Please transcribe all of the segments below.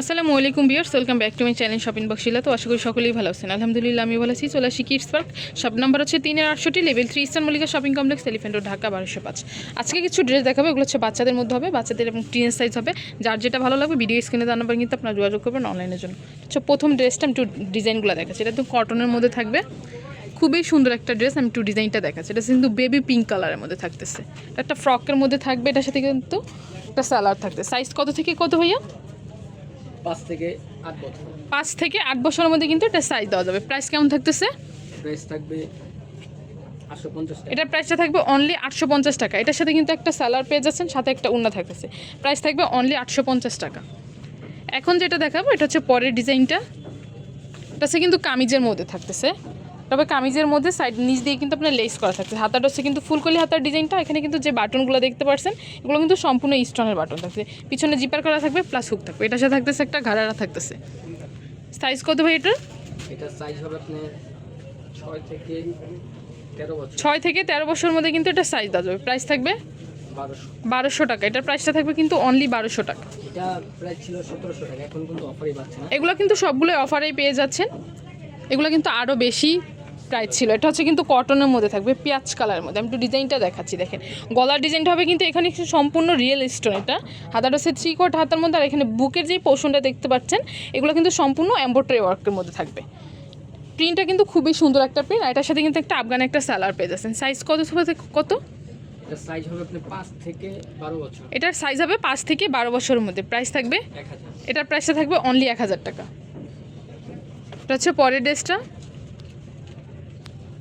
আসসালামু আলাইকুম viewers welcome back to my channel shopping বক্সিলা তো আশা করি সকলেই ভালো আছেন। আলহামদুলিল্লাহ আমি ভালো আছি। চলে আসি কিডস পার্ক সব নাম্বার হচ্ছে তিনের আটষট্টি level three eastern Mallika shopping complex elephant road Dhaka বারোশো পাঁচ। আজকে কিছু ড্রেস দেখাবে, এগুলো হচ্ছে বাচ্চাদের মধ্যে হবে। বাচ্চাদের এবং টিনের সাইজ হবে। যার যেটা ভালো লাগবে ভিডিও স্ক্রিনে দেওয়ার নাম্বার কিন্তু আপনারা যোগাযোগ করবেন অনলাইনের জন্য। আচ্ছা প্রথম ড্রেসটা আমি একটু ডিজাইনগুলো দেখাচ্ছি। এটা তো কটনের মধ্যে থাকবে। খুবই সুন্দর একটা ড্রেস আমি একটু ডিজাইনটা দেখাচ্ছি। এটা কিন্তু বেবি পিঙ্ক কালারের মধ্যে থাকতেছে। একটা ফ্রকের মধ্যে থাকবে। এটার সাথে কিন্তু একটা স্যালার থাকতে সাইজ কত থেকে কত ভাইয়া? পাঁচ থেকে আট বছর। পাঁচ থেকে আট বছরের মধ্যে কিন্তু এটা সাইজ দেওয়া যাবে। প্রাইস কেমন থাকতেছে? প্রাইস থাকবে এটার প্রাইসটা থাকবে অনলি আটশো পঞ্চাশ টাকা। এটার সাথে কিন্তু একটা স্যালার পেয়ে যাচ্ছেন সাথে একটা উন্না থাকতেছে। প্রাইস থাকবে অনলি আটশো পঞ্চাশ টাকা। এখন যেটা দেখাবো এটা হচ্ছে পরের ডিজাইনটা এটা কিন্তু কামিজের মধ্যে থাকতেছে। তবে কামিজের মধ্যে সাইড নিচ দিয়ে কিন্তু আপনার লেস করা থাকছে। হাতাটা হচ্ছে কিন্তু ফুলকলি হাতার ডিজাইনটা এখানে কিন্তু যে বাটনগুলো দেখতে পাচ্ছেন এগুলো কিন্তু সম্পূর্ণ স্টোনের বাটন থাকছে। পিছনে জিপার করা থাকবে প্লাস হুক থাকবে। এটার সাথে থাকতেছে একটা ঘাড়ারা থাকতেছে। সাইজ কত ভাই এটার? এটার সাইজ হবে আপনার ছয় থেকে তেরো বছর। ছয় থেকে তেরো বছরের মধ্যে কিন্তু এটা সাইজ দেওয়া যাবে। প্রাইস থাকবে? বারোশো। টাকা। এটার প্রাইসটা থাকবে কিন্তু অনলি বারোশো টাকা। এটা এগুলো কিন্তু সবগুলো অফারেই পেয়ে যাচ্ছেন। এগুলো কিন্তু আরও বেশি প্রাইস ছিল। এটা হচ্ছে কিন্তু কটনের মধ্যে থাকবে পেঁয়াজ কালারের মধ্যে। আমি একটু ডিজাইনটা দেখাচ্ছি দেখেন। গলার ডিজাইনটা হবে কিন্তু এখানে সম্পূর্ণ রিয়েল স্টোন এটা। হাতাটা হচ্ছে থ্রি কোট হাতার মধ্যে আর এখানে বুকের যে পোর্শনটা দেখতে পাচ্ছেন এগুলো কিন্তু সম্পূর্ণ এম্ব্রয়ডারি ওয়ার্কের মধ্যে থাকবে। প্রিন্টটা কিন্তু খুবই সুন্দর একটা প্রিন্ট আর এটার সাথে কিন্তু একটা আফগান একটা স্যালার পেয়ে যাচ্ছেন। সাইজ কত কত? এটার সাইজ হবে পাঁচ থেকে বারো বছর। এটার সাইজ হবে পাঁচ থেকে বারো বছরের মধ্যে। প্রাইস থাকবে? এটার প্রাইসটা থাকবে অনলি এক হাজার টাকা। এটা হচ্ছে পরের ড্রেসটা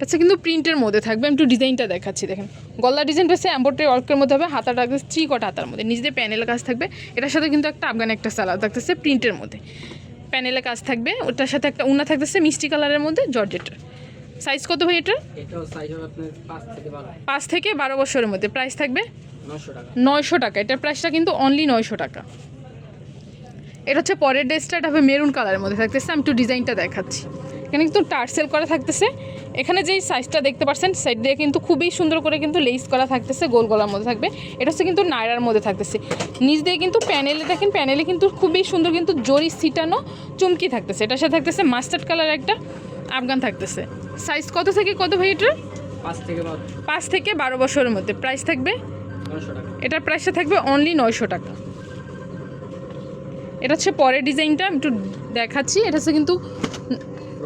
এটা কিন্তু প্রিন্টের মধ্যে থাকবে। আমি একটু ডিজাইনটা দেখাচ্ছি দেখেন। গলার ডিজাইনটা হচ্ছে এম্বোটারি ওয়ার্কের মধ্যে হবে হাতাটা থাকবে থ্রি কট হাতার মধ্যে। নিজেদের প্যানেলের কাজ থাকবে। এটার সাথে কিন্তু একটা আফগান একটা সালাদ থাকতেছে প্রিন্টের মধ্যে। প্যানেলের কাজ থাকবে ওটার সাথে একটা উনা থাকতেছে মিষ্টি কালারের মধ্যে জর্জেটের। সাইজ কত ভাই আপনার পাঁচ থেকে বারো। বছরের মধ্যে। প্রাইস থাকবে? নয়শো টাকা। এটার প্রাইসটা কিন্তু অনলি নয়শো টাকা। এটা হচ্ছে পরের ড্রেসটা এটা হবে মেরুন কালারের মধ্যে। থাকতেছে আমি একটু ডিজাইনটা দেখাচ্ছি। এখানে কিন্তু টার্সেল করা থাকতেছে। এখানে যেই সাইজটা দেখতে পাচ্ছেন সাইড দিয়ে কিন্তু খুবই সুন্দর করে কিন্তু লেস করা থাকতেছে গোল গলার মধ্যে থাকবে। এটা হচ্ছে কিন্তু নায়রার মধ্যে থাকতেছে। নিচ দিয়ে কিন্তু প্যানেলে দেখেন প্যানেলে কিন্তু খুবই সুন্দর কিন্তু জরি সিটানো চুমকি থাকতেছে। এটার সাথে থাকতেছে মাস্টার্ড কালার একটা আফগান থাকতেছে। সাইজ কত থেকে কত ভাই এটার? পাঁচ থেকে বারো। বছরের মধ্যে। প্রাইস থাকবে? এটার প্রাইসটা থাকবে অনলি নয়শো টাকা। এটা হচ্ছে পরের ডিজাইনটা একটু দেখাচ্ছি। এটা হচ্ছে কিন্তু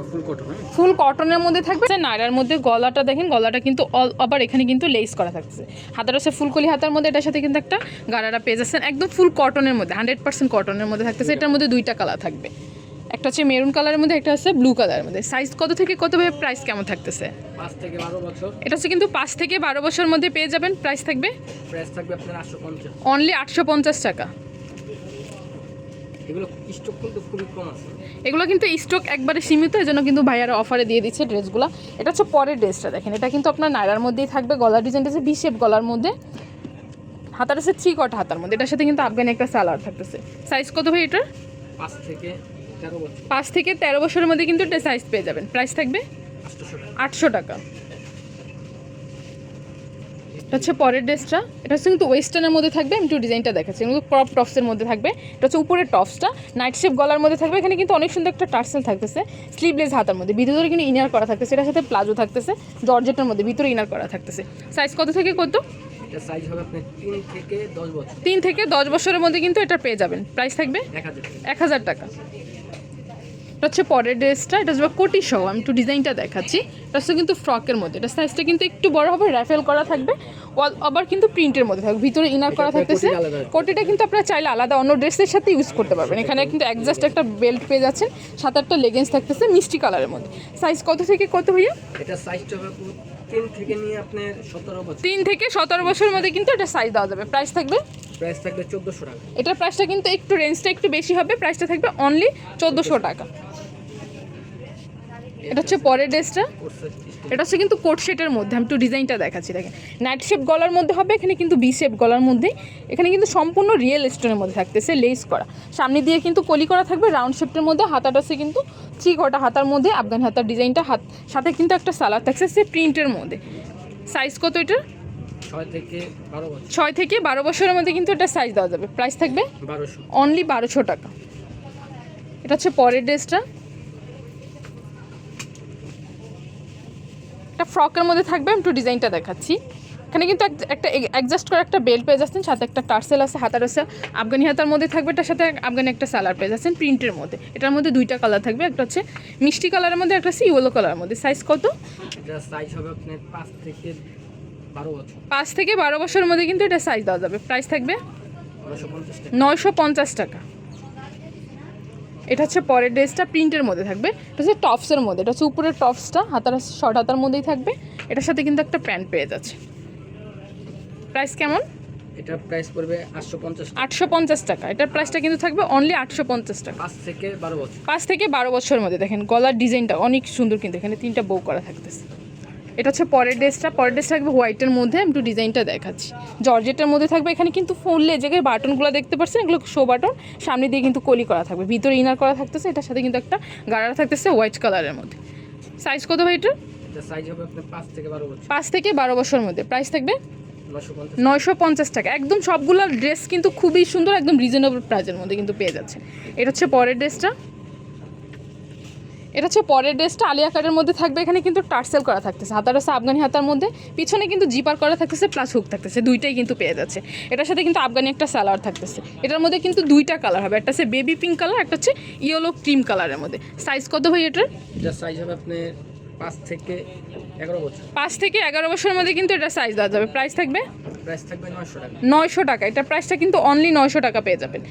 ফুল কটন হ্যাঁ? কটনের মধ্যে থাকবে। নায়রার মধ্যে গলাটা দেখেন গলাটা কিন্তু অল- আবার এখানে কিন্তু লেস করা থাকছে হাতাটা হচ্ছে ফুলকলি হাতার মধ্যে এটার সাথে কিন্তু একটা গাড়ারা পেয়ে যাচ্ছেন একদম ফুল কটনের মধ্যে হান্ড্রেড পার্সেন্ট কটনের মধ্যে থাকতেছে। এটার মধ্যে দুইটা কালার থাকবে। একটা হচ্ছে মেরুন কালারের মধ্যে একটা হচ্ছে ব্লু কালারের মধ্যে। সাইজ কত থেকে কত ভাবে প্রাইস কেমন থাকতেছে? বছর। এটা হচ্ছে কিন্তু পাঁচ থেকে বারো বছরের মধ্যে পেয়ে যাবেন। প্রাইস থাকবে? প্রাইস থাকবে আপনার অনলি আটশো পঞ্চাশ টাকা। এগুলো স্টক কিন্তু খুবই কম আছে। এগুলো কিন্তু স্টক একবারে সীমিত এই জন্য কিন্তু ভাইয়ারা অফারে দিয়ে দিচ্ছে ড্রেসগুলো। এটা হচ্ছে পরের ড্রেসটা দেখেন এটা কিন্তু আপনার নায়রার মধ্যেই থাকবে গলার ডিজাইনটা হচ্ছে ভি শেপ গলার মধ্যে। হাতার আছে থ্রি কট হাতার মধ্যে এটার সাথে কিন্তু আফগানি একটা সালোয়ার থাকতেছে। সাইজ কত ভাই এটার? পাঁচ থেকে পাঁচ থেকে তেরো বছরের মধ্যে কিন্তু এটা সাইজ পেয়ে যাবেন। প্রাইস থাকবে আটশো টাকা। হচ্ছে পরের ড্রেসটা। এটা হচ্ছে কিন্তু ওয়েস্টার্নের মধ্যে থাকবে আমি একটু ডিজাইনটা দেখাচ্ছি। কিন্তু ক্রপ টপসের মধ্যে থাকবে। এটা হচ্ছে উপরের টপসটা নাইট শেপ গলার মধ্যে থাকবে। এখানে কিন্তু অনেক সুন্দর একটা টার্সেল থাকতেছে। স্লিভলেস হাতার মধ্যে। ভিতরে কিন্তু ইনার করা থাকতেছে। এটার সাথে প্লাজো থাকতেছে। জর্জেটের মধ্যে ভিতরে ইনার করা থাকতেছে। সাইজ কত থেকে কত? তিন থেকে দশ বছরের মধ্যে কিন্তু এটা পেয়ে যাবেন। প্রাইস থাকবে? এক হাজার টাকা। এটা হচ্ছে পরের ড্রেসটা এটা হচ্ছে কোটি সহ আমি একটু ডিজাইনটা দেখাচ্ছি। এটা হচ্ছে কিন্তু ফ্রকের মধ্যে এটা সাইজটা কিন্তু একটু বড় হবে র্যাফেল করা থাকবে। আবার কিন্তু প্রিন্টের মধ্যে থাকবে ভিতরে ইনার করা থাকতেছে। কোটিটা কিন্তু আপনারা চাইলে আলাদা অন্য ড্রেসের সাথে ইউজ করতে পারবেন। এখানে কিন্তু একজাস্ট একটা বেল্ট পেয়ে যাচ্ছেন সাত আটটা লেগেন্স থাকতেছে মিষ্টি কালারের মধ্যে। সাইজ কত থেকে কত হইয়া এটা সাইজটা তিন থেকে নিয়ে আপনার সতেরো বছর। তিন থেকে সতেরো বছরের মধ্যে কিন্তু এটা সাইজ দেওয়া যাবে। প্রাইস থাকবে? প্রাইস থাকবে চোদ্দোশো টাকা। এটার প্রাইসটা কিন্তু একটু রেঞ্জটা একটু বেশি হবে। প্রাইসটা থাকবে অনলি চোদ্দোশো টাকা। এটা হচ্ছে পরের ড্রেসটা। এটা হচ্ছে কিন্তু কোট শেটের মধ্যে আমি একটু ডিজাইনটা দেখাচ্ছি দেখেন। নাইট শেপ গলার মধ্যে হবে এখানে কিন্তু বি শেপ গলার মধ্যে। এখানে কিন্তু সম্পূর্ণ রিয়েল স্টোনের মধ্যে থাকতেছে লেস করা। সামনে দিয়ে কিন্তু কলি করা থাকবে রাউন্ড শেপের মধ্যে হাতাটা সে কিন্তু থ্রি কটা হাতার মধ্যে আফগান হাতার ডিজাইনটা হাত সাথে কিন্তু একটা সালাদ থাকছে সে প্রিন্টের মধ্যে। সাইজ কত এটার? ছয় থেকে বারো বছর। ছয় থেকে বারো বছরের মধ্যে কিন্তু এটা সাইজ দেওয়া যাবে। প্রাইস থাকবে? অনলি বারোশো টাকা। এটা হচ্ছে পরের ড্রেসটা। একটা ফ্রকের মধ্যে থাকবে আমি একটু ডিজাইনটা দেখাচ্ছি। এখানে কিন্তু এক- একটা অ্যাডজাস্ট করে একটা বেল্ট পেয়ে যাচ্ছেন সাথে একটা টার্সেল আছে হাতার আছে। আফগানি হাতার মধ্যে থাকবে এটার সাথে আফগানি একটা সালার পেয়ে যাচ্ছেন প্রিন্টের মধ্যে। এটার মধ্যে দুইটা কালার থাকবে একটা হচ্ছে মিষ্টি কালারের মধ্যে একটা হচ্ছে ইয়েলো কালারের মধ্যে। সাইজ কত? সাইজ হবে আপনার পাঁচ থেকে বারো বছর। পাঁচ থেকে বারো বছরের মধ্যে কিন্তু এটা সাইজ দেওয়া যাবে। প্রাইস থাকবে নয়শো পঞ্চাশ টাকা। এটা হচ্ছে পরের ড্রেসটা প্রিন্টের মধ্যে থাকবে। এটা হচ্ছে টপসের মধ্যে। এটা হচ্ছে উপরের টপসটা হাতার শর্ট হাতার মধ্যেই থাকবে। এটার সাথে কিন্তু একটা প্যান্ট পেয়ে যাচ্ছে। প্রাইস কেমন? এটা প্রাইস পড়বে আটশো পঞ্চাশ টাকা। এটার প্রাইসটা কিন্তু থাকবে অনলি আটশো পঞ্চাশ টাকা। পাঁচ থেকে বারো বছর। পাঁচ থেকে বারো বছরের মধ্যে। দেখেন গলার ডিজাইনটা অনেক সুন্দর কিন্তু এখানে তিনটা বউ করা থাকতেছে। এটা হচ্ছে পরের ড্রেসটা। পরের ড্রেস থাকবে হোয়াইটের মধ্যে। আমি একটু ডিজাইনটা দেখাচ্ছি। জর্জেটের মধ্যে থাকবে। এখানে কিন্তু ফুললে জায়গায় বাটনগুলো দেখতে পাচ্ছেন এগুলো শো বাটন। সামনে দিয়ে কিন্তু কলি করা থাকবে। ভিতরে ইনার করা থাকতেছে। এটার সাথে কিন্তু একটা গাড়া থাকতেছে হোয়াইট কালারের মধ্যে। সাইজ কত ভাই এটা পাঁচ থেকে বারো বছর। মধ্যে। প্রাইস থাকবে? নয়শো পঞ্চাশ টাকা। একদম সবগুলো ড্রেস কিন্তু খুবই সুন্দর একদম রিজনেবল প্রাইজের মধ্যে কিন্তু পেয়ে যাচ্ছে। এটা হচ্ছে পরের ড্রেসটা। এটা হচ্ছে পরের ড্রেসটা আলিয়া কাটের মধ্যে থাকবে। এখানে কিন্তু টার্সেল করা থাকতেছে। হাতার আছে আফগানি হাতার মধ্যে। পিছনে কিন্তু জিপার করা থাকতেছে প্লাস হুক থাকতেছে। দুইটাই কিন্তু পেয়ে যাচ্ছে। এটার সাথে কিন্তু আফগানি একটা সালোয়ার থাকতেছে। এটার মধ্যে কিন্তু দুইটা কালার হবে। একটা হচ্ছে বেবি পিঙ্ক কালার একটা হচ্ছে ইয়েলো ক্রিম কালারের মধ্যে। সাইজ কত ভাই এটার? সাইজ হবে আপনার পাঁচ থেকে এগারো বছর। পাঁচ থেকে এগারো বছরের মধ্যে কিন্তু এটা সাইজ দেওয়া যাবে। প্রাইস থাকবে? প্রাইস থাকবে নশো টাকা। নয়শো টাকা। এটা প্রাইসটা কিন্তু অনলি নয়শো টাকা পেয়ে যাবেন।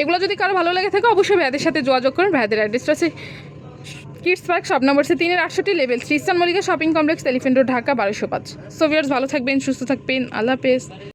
এগুলো যদি কারও ভালো লাগে থাকে অবশ্যই ভাইয়াদের সাথে যোগাযোগ করুন। ভাইয়াদের অ্যাড্রেসটা আছে কিডস পার্ক, শপ নম্বর সে তিনের আটষট্টি, level three star Mallika shopping complex, elephant road, Dhaka, বারোশো পাঁচ। সোভিয়ার্স ভালো থাকবেন, সুস্থ থাকবেন, আল্লাহ হাফেজ।